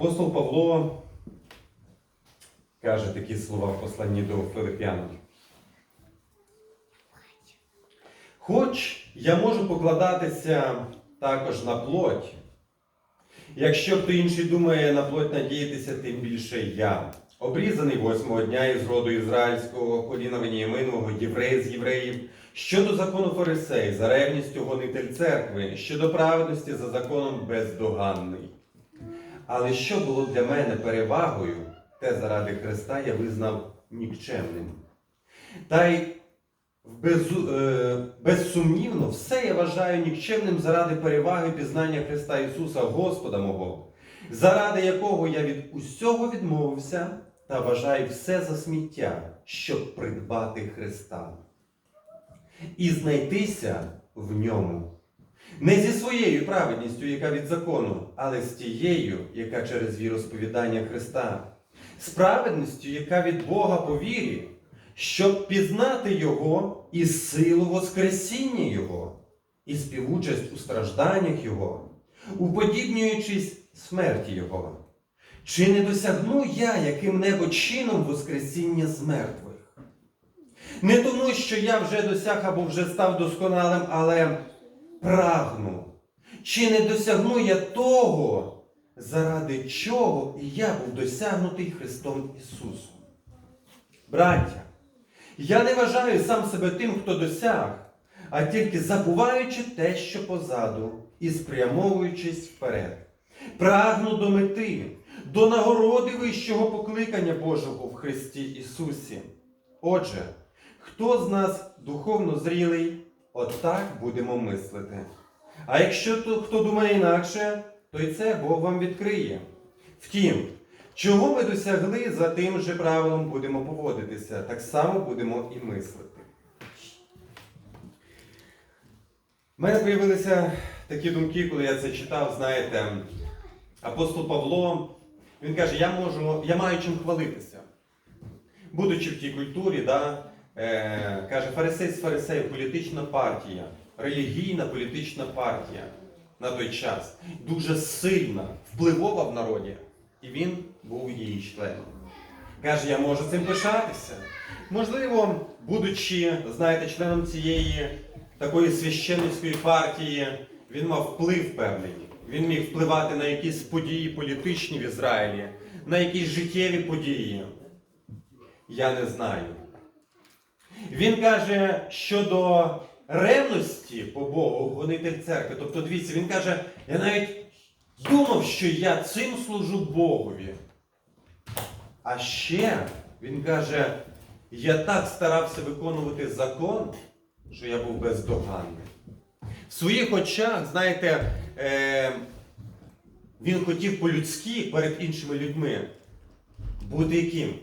Апостол Павло каже такі слова в посланні до Филип'ян. Хоч я можу покладатися також на плоть, якщо хто інший думає на плоть надіятися, тим більше я. Обрізаний восьмого дня із роду ізраїльського, коліна Веніаминового, єврей з євреїв, щодо закону фарисей, за ревністю гонитель церкви, щодо праведності за законом бездоганний. Але що було для мене перевагою, те заради Христа я визнав нікчемним. Та й безу- е, безсумнівно все я вважаю нікчемним заради переваги пізнання Христа Ісуса, Господа мого, заради якого я від усього відмовився та вважаю все за сміття, щоб придбати Христа і знайтися в ньому. Не зі своєю праведністю, яка від закону, але з тією, яка через віросповідання Христа, з праведністю, яка від Бога по вірі, щоб пізнати Його і силу Воскресіння Його, і співучасть у стражданнях Його, уподібнюючись смерті Його. Чи не досягну я яким-небудь чином Воскресіння з мертвих? Не тому, що я вже досяг або вже став досконалим, але прагну. Чи не досягну я того, заради чого і я був досягнутий Христом Ісусом? Браття, я не вважаю сам себе тим, хто досяг, а тільки забуваючи те, що позаду, і спрямовуючись вперед. Прагну до мети, до нагороди вищого покликання Божого в Христі Ісусі. Отже, хто з нас духовно зрілий, отак будемо мислити. А якщо то, хто думає інакше, то й це Бог вам відкриє. Втім, чого ми досягли, за тим же правилом будемо поводитися, так само будемо і мислити. У мене з'явилися такі думки, коли я це читав, знаєте, апостол Павло, він каже, я можу, я маю чим хвалитися. Будучи в тій культурі, да, е, каже, фарисей з фарисеїв, політична партія, релігійна політична партія на той час, дуже сильна, впливова в народі. І він був її членом. Каже, я можу цим пишатися. Можливо, будучи, знаєте, членом цієї такої священницької партії, він мав вплив певний. Він міг впливати на якісь події політичні в Ізраїлі, на якісь життєві події. Я не знаю. Він каже щодо ревності по Богу, гонитель церкви. Тобто, дивіться, він каже, я навіть думав, що я цим служу Богові. А ще він каже, я так старався виконувати закон, що я був бездоганний. В своїх очах, знаєте, е, він хотів по-людськи перед іншими людьми бути яким?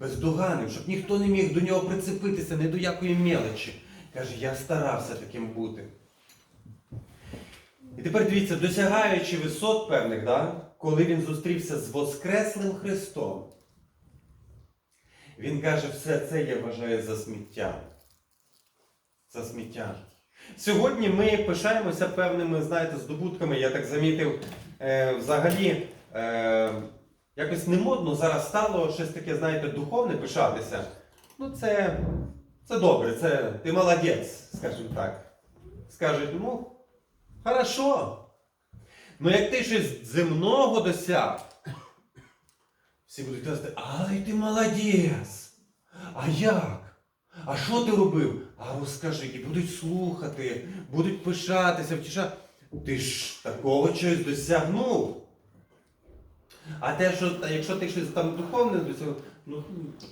Бездоганним, щоб ніхто не міг до нього прицепитися ні до якої мелочі. Каже, я старався таким бути. І тепер дивіться, досягаючи висот певних, да, коли він зустрівся з Воскреслим Христом, він каже, все це я вважаю за сміття. За сміття. Сьогодні ми пишаємося певними, знаєте, здобутками, я так замітив, е, взагалі. Е, Якось не модно зараз стало щось таке, знаєте, духовне пишатися. Ну, це, це добре, це ти молодець, скажімо так. Скажуть, ну, хорошо. Ну як ти щось земного досяг, всі будуть казати, ай ти молодець. А як? А що ти робив? А розкажи, і будуть слухати, будуть пишатися, втішати. Ти ж такого чогось досягнув. А те, що якщо ти щось там духовне досягнув, ну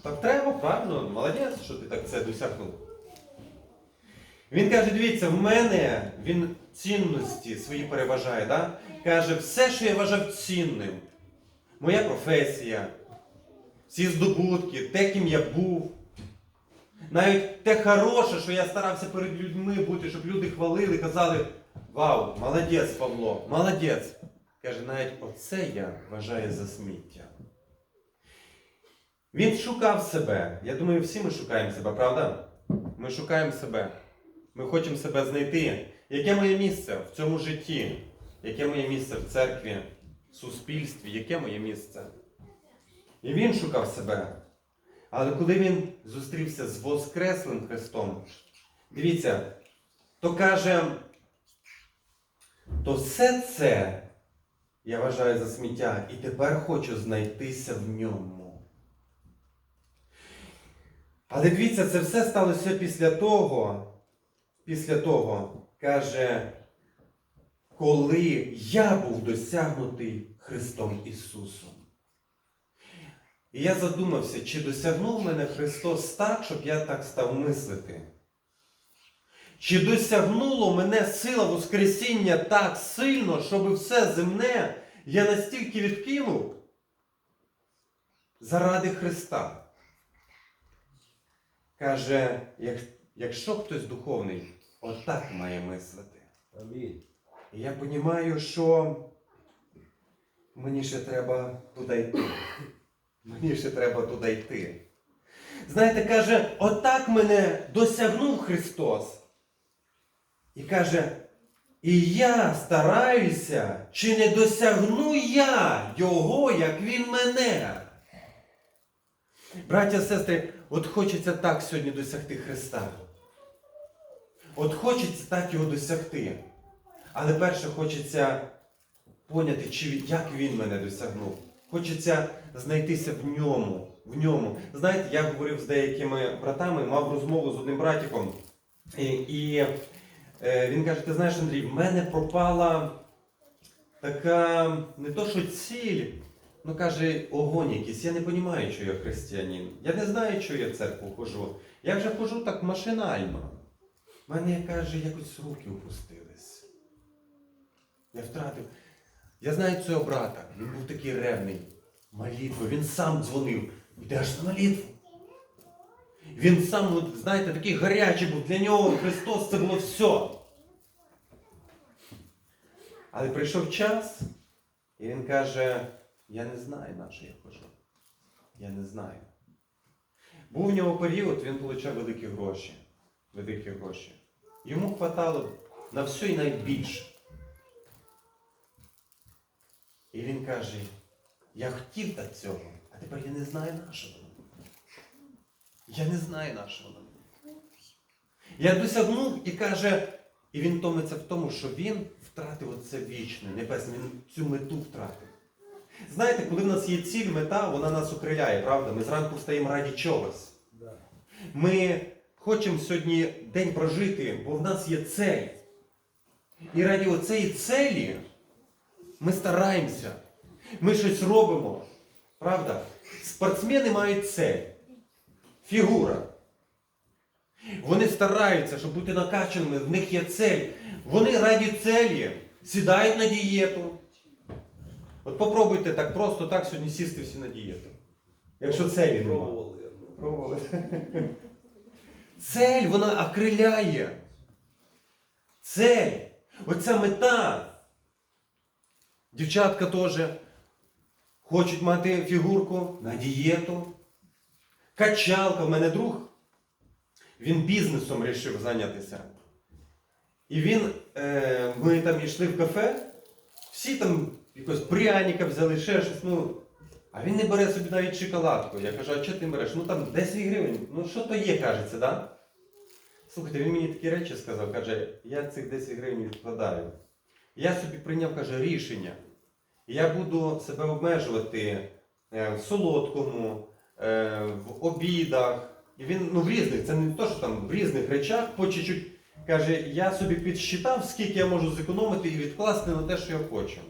так треба, правильно, молодець, що ти так це досягнув. Він каже: дивіться, в мене він цінності свої переважає. Да? Каже, все, що я вважав цінним, моя професія, всі здобутки, те, ким я був. Навіть те хороше, що я старався перед людьми бути, щоб люди хвалили, казали, вау, молодець, Павло, молодець. Каже, навіть оце я вважаю за сміття. Він шукав себе. Я думаю, всі ми шукаємо себе, правда? Ми шукаємо себе. Ми хочемо себе знайти. Яке моє місце в цьому житті? Яке моє місце в церкві, в суспільстві, яке моє місце. І він шукав себе. Але коли він зустрівся з Воскреслим Христом, дивіться, то каже, то все це я вважаю за сміття, і тепер хочу знайтися в ньому. Але дивіться, це все сталося після того, після того, каже, коли я був досягнутий Христом Ісусом. І я задумався, чи досягнув мене Христос так, щоб я так став мислити? Чи досягнуло мене сила Воскресіння так сильно, щоб все земне я настільки відкинув заради Христа? Каже, як, якщо хтось духовний, отак має мислити. Амінь. І я розумію, що мені ще треба туди йти. Мені ще треба туди йти. Знаєте, каже, отак мене досягнув Христос. І каже, і я стараюся, чи не досягну я Його, як Він мене. Браття, сестри, от хочеться так сьогодні досягти Христа. От хочеться так його досягти. Але перше хочеться поняти, чи, як він мене досягнув. Хочеться знайтися в ньому. В ньому. Знаєте, я говорив з деякими братами, мав розмову з одним братиком. І, і він каже: ти знаєш, Андрій, в мене пропала така не то, що ціль, ну каже, огонь якийсь. Я не розумію, що я християнин. Я не знаю, що я в церкву хожу. Я вже хожу так машинально. У мене, каже, якось руки опустились. Я втратив. Я знаю цього брата. Він був такий ревний. Молитва. Він сам дзвонив. Йдеш на молитву. Він сам, знаєте, такий гарячий був. Для нього Христос це було все. Але прийшов час, і він каже, я не знаю, на що я хожу. Я не знаю. Був в нього період, він отримав великі гроші. Великі гроші. Йому хватало на все і навіть більше. І він каже, я хотів до цього, а тепер я не знаю на що воно. Я не знаю на що воно. Я досягнув і каже, і він томиться в тому, що він втратив оце вічне, небесне, він цю мету втратив. Знаєте, коли в нас є ціль, мета, вона нас окриляє, правда? Ми зранку встаємо раді чогось. Ми хочемо сьогодні день прожити, бо в нас є цель. І раді оцеї целі ми стараємося. Ми щось робимо. Правда? Спортсмени мають цель. Фігура. Вони стараються, щоб бути накачаними, в них є цель. Вони раді целі сідають на дієту. От попробуйте так просто так сьогодні сісти всі на дієту. Якщо целі немає. Пробували. ну. Пробували. Цель, вона окриляє. Цель. Оця мета. Дівчатка теж хочуть мати фігурку на дієту. Качалка, в мене друг. Він бізнесом вирішив зайнятися. І він, е, ми там йшли в кафе, всі там якось пряника взяли, ще щось. Ну, а він не бере собі навіть шоколадку. Я кажу, а що ти береш? Ну там 10 гривень. Ну що то є, кажеться, да? Слухайте, він мені такі речі сказав, каже, я цих 10 гривень відкладаю. Я собі прийняв, каже, рішення. Я буду себе обмежувати е, в солодкому, в обідах. І він ну, в різних, це не то, що там в різних речах по чуть-чуть. Каже, я собі підсчитав, скільки я можу зекономити і відкласти на те, що я хочу.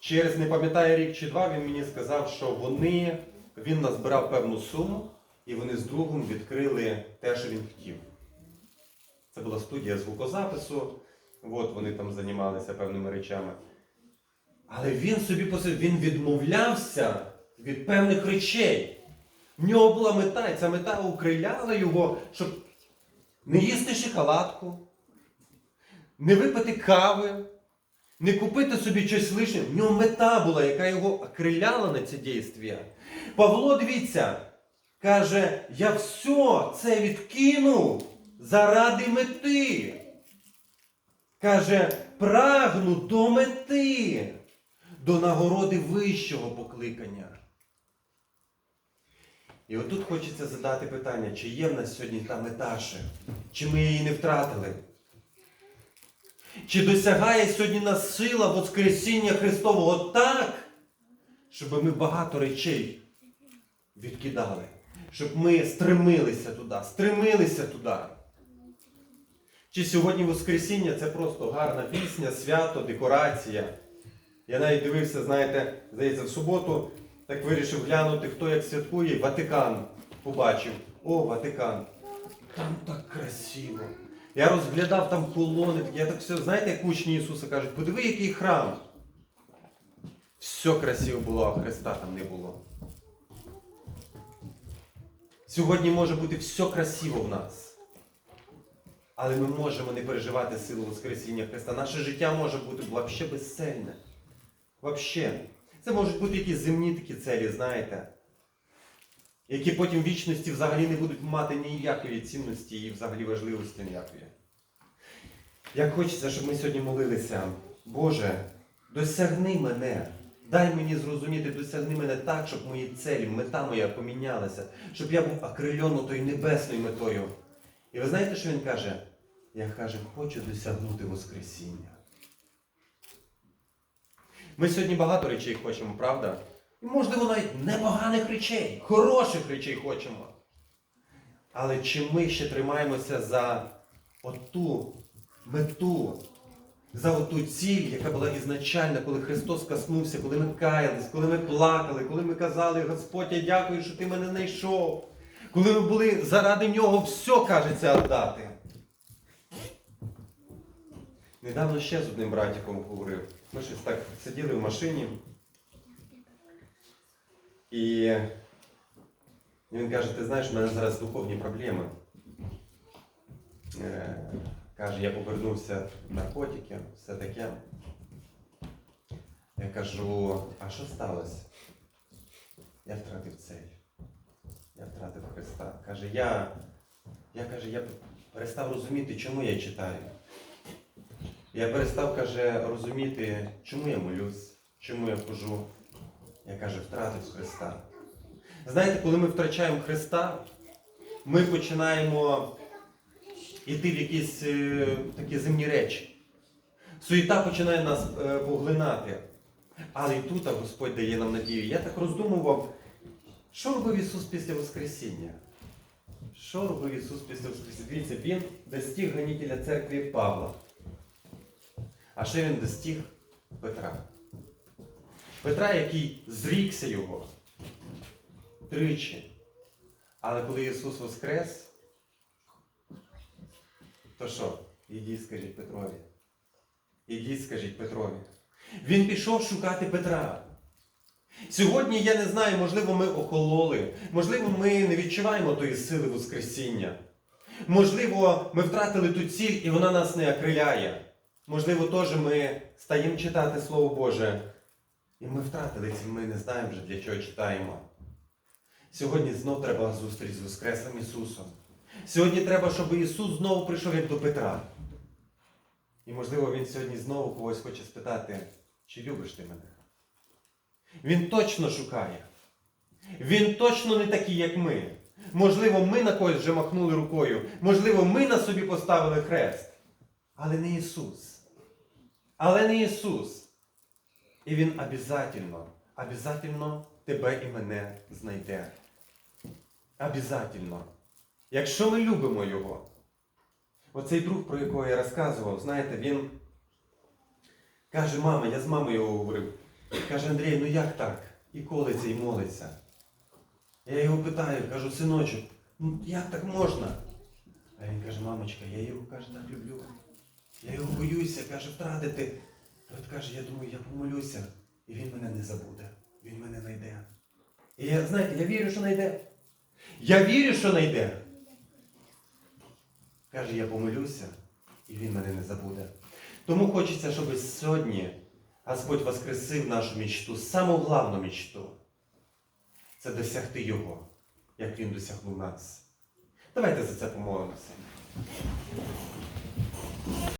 Через не пам'ятаю рік чи два він мені сказав, що вони, він назбирав певну суму, і вони з другом відкрили те, що він хотів. Це була студія звукозапису, от вони там займалися певними речами. Але він собі він відмовлявся від певних речей. В нього була мета, і ця мета укриляла його, щоб не їсти шоколадку, не випити кави, не купити собі щось лишнє. В нього мета була, яка його окриляла на це дійство. Павло, дивіться, каже, я все це відкинув заради мети. Каже, прагну до мети, до нагороди вищого покликання. І отут хочеться задати питання, чи є в нас сьогодні та мета? Чи ми її не втратили? Чи досягає сьогодні нас сила Воскресіння Христового так, щоб ми багато речей відкидали, щоб ми стремилися туди, стремилися туди. Чи сьогодні Воскресіння це просто гарна пісня, свято, декорація. Я навіть дивився, знаєте, здається, в суботу так вирішив глянути, хто як святкує, Ватикан побачив. О, Ватикан. Там так красиво. Я розглядав там колони, я так все, знаєте, як учні Ісуса кажуть, подиви, який храм. Все красиво було, а Христа там не було. Сьогодні може бути все красиво в нас. Але ми можемо не переживати силу Воскресіння Христа. Наше життя може бути взагалі безцельне. Вообще. Це можуть бути якісь земні такі целі, знаєте, які потім в вічності взагалі не будуть мати ніякої цінності і взагалі важливості ніякої. Як хочеться, щоб ми сьогодні молилися, Боже, досягни мене. Дай мені зрозуміти, досягни мене так, щоб мої цілі, мета моя помінялася, щоб я був окрильоно тою небесною метою. І ви знаєте, що він каже? Я каже, хочу досягнути Воскресіння. Ми сьогодні багато речей хочемо, правда? І, можливо, навіть непоганих речей, хороших речей хочемо. Але чи ми ще тримаємося за оту мету, за оту ціль, яка була ізначальна, коли Христос коснувся, коли ми каялись, коли ми плакали, коли ми казали, Господь, я дякую, що ти мене знайшов. Коли ми були заради нього все, кажеться, віддати. Недавно ще з одним братиком говорив. Ми щось так сиділи в машині. І він каже, ти знаєш, в мене зараз духовні проблеми. Е, Каже, я повернувся в наркотики, все таке. Я кажу, а що сталося? Я втратив цель. Я втратив Христа. Каже, я, я каже, я перестав розуміти, чому я читаю. Я перестав, каже, розуміти, чому я молюсь, чому я хожу. Я каже, втратив Христа. Знаєте, коли ми втрачаємо Христа, ми починаємо йти в якісь е, такі земні речі. Суєта починає нас е, поглинати. Але і тут Господь дає нам надію. Я так роздумував, що робив Ісус після Воскресіння? Що робив Ісус після Воскресіння? Дивіться, Він достиг гонітеля церкви Павла. А ще він достиг Петра. Петра, який зрікся його тричі. Але коли Ісус воскрес, то що? Ідіть, скажіть Петрові. Ідіть, скажіть Петрові. Він пішов шукати Петра. Сьогодні я не знаю, можливо, ми охололи, можливо, ми не відчуваємо тої сили Воскресіння. Можливо, ми втратили ту ціль і вона нас не окриляє. Можливо, теж ми стаємо читати Слово Боже. І ми втратили ціль, ми не знаємо вже для чого читаємо. Сьогодні знов треба зустріч з Воскреслим Ісусом. Сьогодні треба, щоб Ісус знову прийшов як до Петра. І, можливо, Він сьогодні знову когось хоче спитати, чи любиш ти мене? Він точно шукає. Він точно не такий, як ми. Можливо, ми на когось вже махнули рукою. Можливо, ми на собі поставили хрест. Але не Ісус. Але не Ісус. І Він обязательно, обязательно тебе і мене знайде. Обязательно. Якщо ми любимо Його. Оцей друг, про якого я розказував, знаєте, він каже, мама, я з мамою його говорив. Каже, Андрій, ну як так? І колиться, і молиться. Я його питаю, кажу, синочок, ну як так можна? А він каже, мамочка, я його каже, так люблю. Я його боюся, каже, втратити. От каже, я думаю, я помолюся, і він мене не забуде. Він мене знайде. І я, знаєте, я вірю, що знайде. Я вірю, що знайде. Каже, я помолюся, і він мене не забуде. Тому хочеться, щоб сьогодні Господь воскресив нашу мечту, саму главну мечту. Це досягти Його, як Він досягнув нас. Давайте за це помолимося.